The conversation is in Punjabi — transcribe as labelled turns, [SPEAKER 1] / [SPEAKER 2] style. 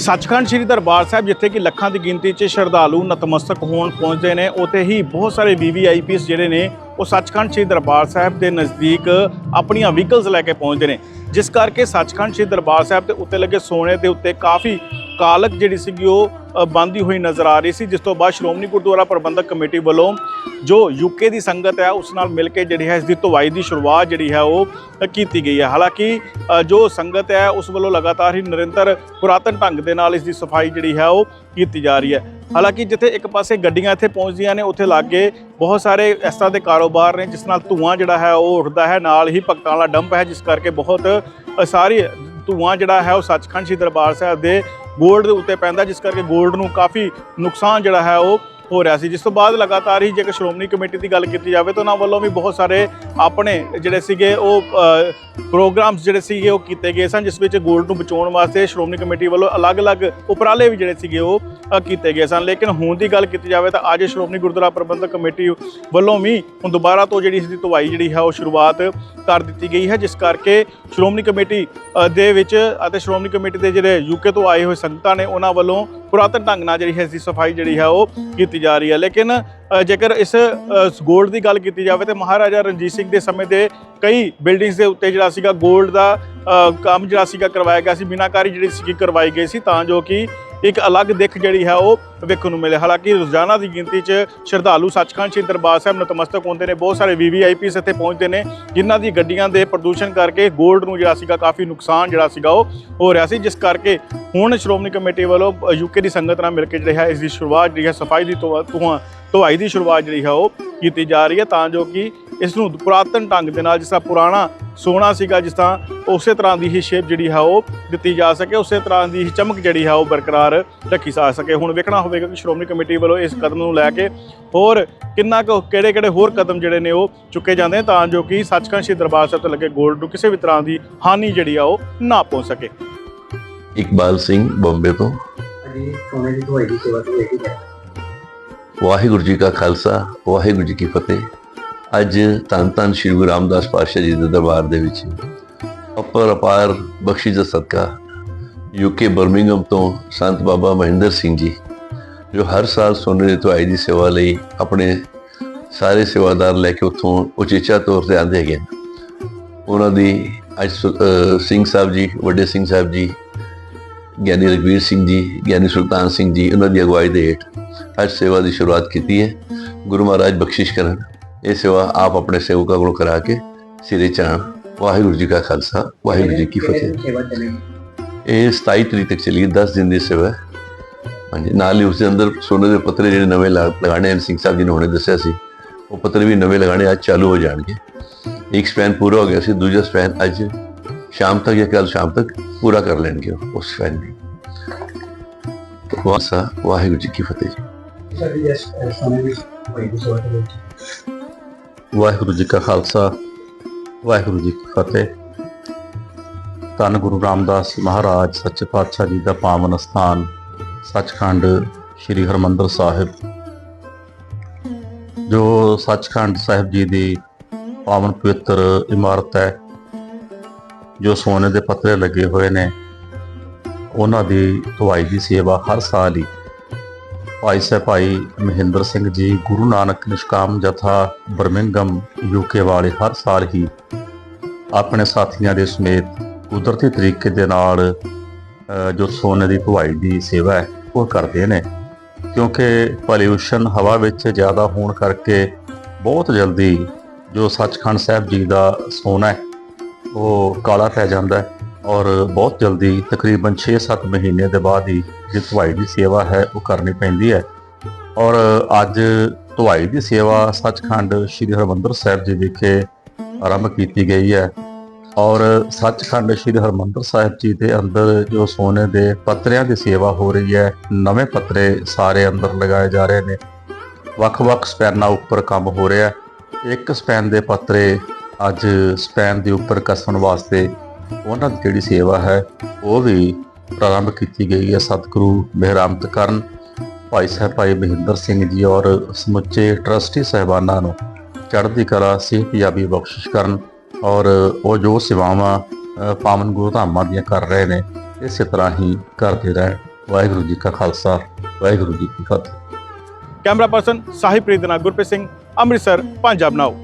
[SPEAKER 1] ਸੱਚਖੰਡ ਸ੍ਰੀ ਦਰਬਾਰ ਸਾਹਿਬ, ਜਿੱਥੇ ਕਿ ਲੱਖਾਂ ਦੀ ਗਿਣਤੀ 'ਚ ਸ਼ਰਧਾਲੂ ਨਤਮਸਤਕ ਹੋਣ ਪਹੁੰਚਦੇ ਨੇ, ਉੱਥੇ ਹੀ ਬਹੁਤ ਸਾਰੇ ਵੀਵੀਆਈਪੀਸ ਜਿਹੜੇ ਨੇ, ਉਹ ਸੱਚਖੰਡ ਸ੍ਰੀ ਦਰਬਾਰ ਸਾਹਿਬ ਦੇ ਨਜ਼ਦੀਕ ਆਪਣੀਆਂ ਵਹੀਕਲਸ ਲੈ ਕੇ ਪਹੁੰਚਦੇ ਨੇ। ਜਿਸ ਕਰਕੇ ਸੱਚਖੰਡ ਸ੍ਰੀ ਦਰਬਾਰ ਸਾਹਿਬ ਦੇ ਉੱਤੇ ਲੱਗੇ ਸੋਨੇ ਦੇ ਉੱਤੇ ਕਾਫੀ ਕਾਲਕ ਜਿਹੜੀ ਸੀਗੀ ਉਹ ਅ, ਬੰਦੀ ਹੋਈ ਨਜ਼ਰ ਆ ਰਹੀ ਸੀ ਜਿਸ ਤੋਂ ਬਾਅਦ ਸ਼੍ਰੋਮਣੀ ਗੁਰਦੁਆਰਾ ਪ੍ਰਬੰਧਕ ਕਮੇਟੀ ਵੱਲੋਂ ਜੋ ਯੂਕੇ ਦੀ ਸੰਗਤ ਹੈ ਉਸ ਨਾਲ ਮਿਲ ਕੇ ਜਿਹੜੀ ਹੈ ਇਸ ਦੀ ਧੁਆਈ ਦੀ ਸ਼ੁਰੂਆਤ ਜਿਹੜੀ ਹੈ ਉਹ ਕੀਤੀ ਗਈ ਹੈ। ਹਾਲਾਂਕਿ ਜੋ ਸੰਗਤ ਹੈ ਉਸ ਵੱਲੋਂ ਲਗਾਤਾਰ ਹੀ ਨਿਰੰਤਰ ਪੁਰਾਤਨ ਢੰਗ ਦੇ ਨਾਲ ਇਸ ਦੀ ਸਫ਼ਾਈ ਜਿਹੜੀ ਹੈ ਉਹ ਕੀਤੀ ਜਾ ਰਹੀ ਹੈ। ਹਾਲਾਂਕਿ ਜਿੱਥੇ ਇੱਕ ਪਾਸੇ ਗੱਡੀਆਂ ਇੱਥੇ ਪਹੁੰਚਦੀਆਂ ਨੇ ਉੱਥੇ ਲਾਗੇ ਬਹੁਤ ਸਾਰੇ ਇਸ ਤਰ੍ਹਾਂ ਦੇ ਕਾਰੋਬਾਰ ਨੇ ਜਿਸ ਨਾਲ ਧੂਆਂ ਜਿਹੜਾ ਹੈ ਉਹ ਉੱਠਦਾ ਹੈ। ਨਾਲ ਹੀ ਭਗਤਾਂ ਵਾਲਾ ਡੰਪ ਹੈ ਜਿਸ ਕਰਕੇ ਬਹੁਤ ਸਾਰੀ ਧੂਆਂ ਜਿਹੜਾ ਹੈ ਉਹ ਸੱਚਖੰਡ ਸ੍ਰੀ ਦਰਬਾਰ ਸਾਹਿਬ ਦੇ ਗੋਲਡ ਦੇ ਉੱਤੇ ਪੈਂਦਾ, ਜਿਸ ਕਰਕੇ ਗੋਲਡ ਨੂੰ ਕਾਫੀ ਨੁਕਸਾਨ ਜਿਹੜਾ ਹੈ ਉਹ ਹੋ ਰਿਹਾ ਸੀ। ਜਿਸ ਤੋਂ ਬਾਅਦ ਲਗਾਤਾਰ ਹੀ ਜੇਕਰ ਸ਼੍ਰੋਮਣੀ ਕਮੇਟੀ ਦੀ ਗੱਲ ਕੀਤੀ ਜਾਵੇ ਤਾਂ ਉਹਨਾਂ ਵੱਲੋਂ ਵੀ ਬਹੁਤ ਸਾਰੇ ਆਪਣੇ ਜਿਹੜੇ ਸੀਗੇ ਉਹ ਪ੍ਰੋਗਰਾਮਸ ਜਿਹੜੇ ਸੀਗੇ ਉਹ ਕੀਤੇ ਗਏ ਸਨ, ਜਿਸ ਵਿੱਚ ਗੋਲਡ ਨੂੰ ਬਚਾਉਣ ਵਾਸਤੇ ਸ਼੍ਰੋਮਣੀ ਕਮੇਟੀ ਵੱਲੋਂ ਅਲੱਗ-ਅਲੱਗ ਉਪਰਾਲੇ ਵੀ ਜਿਹੜੇ ਸੀਗੇ ਉਹ ਕੀਤੇ ਗਏ ਸਨ। ਲੇਕਿਨ ਹੁਣ ਦੀ ਗੱਲ ਕੀਤੀ ਜਾਵੇ ਤਾਂ ਅੱਜ ਸ਼੍ਰੋਮਣੀ ਗੁਰਦੁਆਰਾ ਪ੍ਰਬੰਧਕ ਕਮੇਟੀ ਵੱਲੋਂ ਵੀ ਹੁਣ ਦੁਬਾਰਾ ਤੋਂ ਜਿਹੜੀ ਇਸ ਦੀ ਧੁਆਈ ਜਿਹੜੀ ਹੈ, ਉਹ ਸ਼ੁਰੂਆਤ ਕਰ ਦਿੱਤੀ ਗਈ ਹੈ, ਜਿਸ ਕਰਕੇ ਸ਼੍ਰੋਮਣੀ ਕਮੇਟੀ ਦੇ ਵਿੱਚ ਅਤੇ ਸ਼੍ਰੋਮਣੀ ਕਮੇਟੀ ਦੇ ਜਿਹੜੇ ਯੂਕੇ ਤੋਂ ਆਏ ਹੋਏ ਸੰਗਤਾਂ ਨੇ, ਉਹਨਾਂ ਵੱਲੋਂ ਪੁਰਾਤਨ ਢੰਗ ਨਾਲ ਜਿਹੜੀ ਹੈ ਇਸ ਦੀ ਸਫ਼ਾਈ ਜਿਹੜੀ ਹੈ, ਉਹ ਕੀਤੀ ਜਾ ਰਹੀ ਹੈ। ਲੇਕਿਨ ਜੇਕਰ ਇਸ ਗੋਲਡ ਦੀ ਗੱਲ ਕੀਤੀ ਜਾਵੇ ਤੇ ਮਹਾਰਾਜਾ ਰਣਜੀਤ ਸਿੰਘ ਦੇ ਸਮੇਂ ਦੇ ਕਈ ਬਿਲਡਿੰਗਸ ਦੇ ਉੱਤੇ ਜਿਹੜਾ ਸੀਗਾ 골ਡ ਦਾ ਕੰਮ ਜਿਹੜਾ ਸੀਗਾ ਕਰਵਾਇਆ ਗਿਆ ਸੀ, ਮੀਨਾਕਾਰੀ ਜਿਹੜੀ ਸੀਗੀ ਕਰਵਾਈ ਗਈ ਸੀ, ਤਾਂ ਜੋ ਕਿ ਇੱਕ ਅਲੱਗ ਦਿੱਖ ਜਿਹੜੀ ਹੈ ਉਹ ਵੇਖਣ ਨੂੰ ਮਿਲੇ। ਹਾਲਾਂਕਿ ਰੋਜ਼ਾਨਾ ਦੀ ਗਿਣਤੀ 'ਚ ਸ਼ਰਧਾਲੂ ਸੱਚਖੰਡ ਸ੍ਰੀ ਦਰਬਾਰ ਸਾਹਿਬ ਨਤਮਸਤਕ ਹੁੰਦੇ ਨੇ। ਬਹੁਤ ਸਾਰੇ ਵੀਵੀਆਈਪੀਸ ਇੱਥੇ ਪਹੁੰਚਦੇ ਨੇ, ਜਿਨ੍ਹਾਂ ਦੀ ਗੱਡੀਆਂ ਦੇ ਪ੍ਰਦੂਸ਼ਣ ਕਰਕੇ 골ਡ ਨੂੰ ਜਿਹੜਾ ਸੀਗਾ ਕਾਫੀ ਨੁਕਸਾਨ ਜਿਹੜਾ ਸੀਗਾ ਉਹ ਹੋ ਰਿਹਾ ਸੀ, ਜਿਸ ਕਰਕੇ ਹੁਣ ਸ਼੍ਰੋਮਣੀ ਕਮੇਟੀ ਵੱਲੋਂ ਯੂਕੇ ਦੀ ਸੰਗਤ ਨਾਲ ਮਿਲ ਕੇ ਜਿਹੜੀ ਹੈ, ਇਸ ਦੀ ਸ਼ੁਰੂਆਤ ਜਿਹੜੀ ਹੈ ਸਫ਼ਾਈ ਦੀ ਧੁਆ- ਧੁਆਈ ਦੀ ਸ਼ੁਰੂਆਤ ਜਿਹੜੀ ਹੈ ਉਹ ਕੀਤੀ ਜਾ ਰਹੀ ਹੈ ਤਾਂ ਜੋ ਕਿ ਇਸ ਨੂੰ ਪੁਰਾਤਨ ਢੰਗ ਦੇ ਨਾਲ ਜਿਸ ਤਰ੍ਹਾਂ ਪੁਰਾਣਾ ਸੋਨਾ ਸੀਗਾ ਜਿਸ ਤਰ੍ਹਾਂ ਉਸੇ ਤਰ੍ਹਾਂ ਦੀ ਹੀ ਸ਼ੇਪ ਜਿਹੜੀ ਹੈ ਉਹ ਦਿੱਤੀ ਜਾ ਸਕੇ ਉਸੇ ਤਰ੍ਹਾਂ ਦੀ ਹੀ ਚਮਕ ਜਿਹੜੀ ਹੈ ਉਹ ਬਰਕਰਾਰ ਰੱਖੀ ਜਾ ਸਕੇ। ਹੁਣ ਵੇਖਣਾ ਹੋਵੇਗਾ ਕਿ ਸ਼੍ਰੋਮਣੀ ਕਮੇਟੀ ਵੱਲੋਂ ਇਸ ਕਦਮ ਨੂੰ ਲੈ ਕੇ ਹੋਰ ਕਿੰਨਾ ਕੁ ਕਿਹੜੇ ਕਿਹੜੇ ਹੋਰ ਕਦਮ ਜਿਹੜੇ ਨੇ ਉਹ ਚੁੱਕੇ ਜਾਂਦੇ ਨੇ ਤਾਂ ਜੋ ਕਿ ਸੱਚਖੰਡ ਸ੍ਰੀ ਦਰਬਾਰ ਸਾਹਿਬ ਤੋਂ ਲੱਗੇ ਗੋਲਡ ਨੂੰ ਕਿਸੇ ਵੀ ਤਰ੍ਹਾਂ ਦੀ ਹਾਨੀ ਜਿਹੜੀ ਆ ਉਹ ਨਾ ਪਹੁੰਚ ਸਕੇ।
[SPEAKER 2] ਇਕਬਾਲ ਸਿੰਘ ਬੰਬੇ ਤੋਂ।
[SPEAKER 3] ਅਜੀ ਸੋਨੇ ਦੀ ਧੁਆਈ ਦੀ ਸੇਵਾ ਤੋਂ ਇਹ ਹੈ।
[SPEAKER 2] ਵਾਹਿਗੁਰੂ ਜੀ ਕਾ ਖਾਲਸਾ, ਵਾਹਿਗੁਰੂ ਜੀ ਕੀ ਫਤਿਹ। ਅੱਜ ਧੰਨ ਧੰਨ ਸ਼੍ਰੀ ਗੁਰੂ ਰਾਮਦਾਸ ਪਾਤਸ਼ਾਹ ਜੀ ਦੇ ਦਰਬਾਰ ਦੇ ਵਿੱਚ ਅਪਰ ਅਪਾਰ ਬਖਸ਼ਿਸ਼ ਦਾ ਸਦਕਾ ਯੂਕੇ ਬਰਮਿੰਗਮ ਤੋਂ ਸੰਤ ਬਾਬਾ ਮਹਿੰਦਰ ਸਿੰਘ ਜੀ, ਜੋ ਹਰ ਸਾਲ ਸੋਨੇ ਦੀ ਧੁਆਈ ਦੀ ਸੇਵਾ ਲਈ ਆਪਣੇ ਸਾਰੇ ਸੇਵਾਦਾਰ ਲੈ ਕੇ ਉੱਥੋਂ ਉਚੇਚਾ ਤੌਰ ਤੇ ਆਉਂਦੇ ਹੈਗੇ ਉਹਨਾਂ ਦੀ ਅੱਜ ਸੁ- ਸਿੰਘ ਸਾਹਿਬ ਜੀ, ਵੱਡੇ ਸਿੰਘ ਸਾਹਿਬ ਜੀ, ਗਿਆਨੀ ਰਘਵੀਰ ਸਿੰਘ ਜੀ, ਗਿਆਨੀ ਸੁਲਤਾਨ ਸਿੰਘ ਜੀ, ਉਹਨਾਂ ਦੀ ਅਗਵਾਈ ਦੇ ਹੇਠ ਅੱਜ ਸੇਵਾ ਦੀ ਸ਼ੁਰੂਆਤ ਕੀਤੀ ਹੈ ਗੁਰੂ ਮਹਾਰਾਜ ਬਖਸ਼ਿਸ਼ ਕਰਨ ਇਹ ਸੇਵਾ ਆਪ ਆਪਣੇ ਸੇਵਕਾਂ ਕੋਲੋਂ ਕਰਾ ਕੇ ਸਿਰੇ ਚਾਣ ਵਾਹਿਗੁਰੂ ਜੀ ਕਾ ਖਾਲਸਾ ਵਾਹਿਗੁਰੂ ਜੀ ਕੀ ਫਤਿਹ ਇਹ 27 ਤਰੀਕ ਤੱਕ ਚੱਲੀ 10 ਦਿਨ ਦੀ ਸੇਵਾ। ਹਾਂਜੀ ਨਾਲ ਹੀ ਉਸ ਦੇ ਅੰਦਰ ਸੋਨੇ ਦੇ ਪੱਤਰੇ ਜਿਹੜੇ ਨਵੇਂ ਲਗਾਣੇ ਹਨ ਸਿੰਘ ਸਾਹਿਬ ਜੀ ਨੇ ਹੁਣੇ ਦੱਸਿਆ ਸੀ ਉਹ ਪੱਤਰੇ ਵੀ ਨਵੇਂ ਲਗਾਣੇ ਅੱਜ ਚਾਲੂ ਹੋ ਜਾਣਗੇ ਇੱਕ ਸਪੈਨ ਪੂਰਾ ਹੋ ਗਿਆ ਸੀ ਦੂਜਾ ਸਪੈਨ ਅੱਜ ਸ਼ਾਮ ਤੱਕ ਜਾਂ ਕੱਲ ਸ਼ਾਮ ਤੱਕ ਪੂਰਾ ਕਰ ਲੈਣਗੇ ਉਸ ਸਪੈਨ ਨੂੰ ਵਾਸਾ ਵਾਹਿਗੁਰੂ ਜੀ ਕੀ ਫਤਿਹ ਜੀ
[SPEAKER 3] ਸਾਡੀ ਇਸ ਅ, ਸੋਨੇ ਦੀ ਧੁਆਈ ਦੀ
[SPEAKER 4] ਵਾਹਿਗੁਰੂ ਜੀ ਕਾ ਖਾਲਸਾ ਵਾਹਿਗੁਰੂ ਜੀ ਕੀ ਫਤਿਹ। ਧੰਨ ਗੁਰੂ ਰਾਮਦਾਸ ਮਹਾਰਾਜ ਸੱਚੇ ਪਾਤਸ਼ਾਹ ਜੀ ਦਾ ਪਾਵਨ ਸਥਾਨ ਸੱਚਖੰਡ ਸ੍ਰੀ ਹਰਮੰਦਰ ਸਾਹਿਬ। ਜੋ ਸੱਚਖੰਡ ਸਾਹਿਬ ਜੀ ਦੀ ਪਾਵਨ ਪਵਿੱਤਰ ਇਮਾਰਤ ਹੈ ਜੋ ਸੋਨੇ ਦੇ ਪੱਤਰੇ ਲੱਗੇ ਹੋਏ ਨੇ ਉਹਨਾਂ ਦੀ ਧੁਆਈ ਦੀ ਸੇਵਾ ਹਰ ਸਾਲ ਹੀ ਭਾਈ ਸਾਹਿਬ, ਭਾਈ ਮਹਿੰਦਰ ਸਿੰਘ ਜੀ, ਗੁਰੂ ਨਾਨਕ ਨਿਸ਼ਕਾਮ ਜਥਾ ਬਰਮਿੰਗਮ ਯੂਕੇ ਵਾਲੇ ਹਰ ਸਾਲ ਹੀ ਆਪਣੇ ਸਾਥੀਆਂ ਦੇ ਸਮੇਤ ਕੁਦਰਤੀ ਤਰੀਕੇ ਦੇ ਨਾਲ ਜੋ ਸੋਨੇ ਦੀ ਭਵਾਈ ਦੀ ਸੇਵਾ ਹੈ, ਉਹ ਕਰਦੇ ਨੇ। ਕਿਉਂਕਿ ਪੋਲਿਊਸ਼ਨ ਹਵਾ ਵਿੱਚ ਜ਼ਿਆਦਾ ਹੋਣ ਕਰਕੇ ਬਹੁਤ ਜਲਦੀ ਜੋ ਸੱਚਖੰਡ ਸਾਹਿਬ ਜੀ ਦਾ ਸੋਨਾ ਹੈ, ਉਹ ਕਾਲਾ ਪੈ ਜਾਂਦਾ ਹੈ। ਔਰ ਬਹੁਤ ਜਲਦੀ ਤਕਰੀਬਨ 6-7 ਮਹੀਨੇ ਦੇ ਬਾਅਦ ਹੀ ਜੋ ਧੁਆਈ ਦੀ ਸੇਵਾ ਹੈ ਉਹ ਕਰਨੀ ਪੈਂਦੀ ਹੈ। ਔਰ ਅੱਜ ਧੁਆਈ ਦੀ ਸੇਵਾ ਸੱਚਖੰਡ ਸ੍ਰੀ ਹਰਮੰਦਰ ਸਾਹਿਬ ਜੀ ਵਿਖੇ ਆਰੰਭ ਕੀਤੀ ਗਈ ਹੈ। ਔਰ ਸੱਚਖੰਡ ਸ੍ਰੀ ਹਰਮੰਦਰ ਸਾਹਿਬ ਜੀ ਦੇ ਅੰਦਰ ਜੋ ਸੋਨੇ ਦੇ ਪੱਤਰਿਆਂ ਦੀ ਸੇਵਾ ਹੋ ਰਹੀ ਹੈ, ਨਵੇਂ ਪੱਤਰੇ ਸਾਰੇ ਅੰਦਰ ਲਗਾਏ ਜਾ ਰਹੇ ਨੇ। ਵੱਖ-ਵੱਖ ਸਪੈਨਾਂ ਉੱਪਰ ਕੰਮ ਹੋ ਰਿਹਾ ਇੱਕ ਸਪੈਨ ਦੇ ਪੱਤਰੇ ਅੱਜ ਸਪੈਨ ਦੇ ਉੱਪਰ ਕੱਸਣ ਵਾਸਤੇ ਉਹਨਾਂ ਦੀ ਜਿਹੜੀ ਸੇਵਾ ਹੈ, ਉਹ ਵੀ ਪ੍ਰਾਰੰਭ ਕੀਤੀ ਗਈ ਹੈ ਸਤਿਗੁਰੂ ਮਿਹਰਾਮਤ ਕਰਨ ਭਾਈ ਸਾਹਿਬ ਭਾਈ ਮਹਿੰਦਰ ਸਿੰਘ ਜੀ ਔਰ ਸਮੁੱਚੇ ਟਰਸਟੀ ਸਹਿਬਾਨਾਂ ਨੂੰ ਚੜ੍ਹਦੀ ਕਲਾ ਸਿਹਤਯਾਬੀ ਬਖਸ਼ਿਸ਼ ਕਰਨ ਔਰ ਉਹ ਜੋ ਸੇਵਾਵਾਂ ਪਾਵਨ ਗੁਰੂ ਧਾਮਾਂ ਦੀਆਂ ਕਰ ਰਹੇ ਨੇ, ਇਸੇ ਤਰ੍ਹਾਂ ਹੀ ਕਰਦੇ ਰਹਿਣ। ਵਾਹਿਗੁਰੂ ਜੀ ਕਾ ਖਾਲਸਾ, ਵਾਹਿਗੁਰੂ ਜੀ ਕੀ ਫਤਿਹ।
[SPEAKER 1] Camera person Sahib Preet Gurpreet Singh, Amritsar, Punjab now.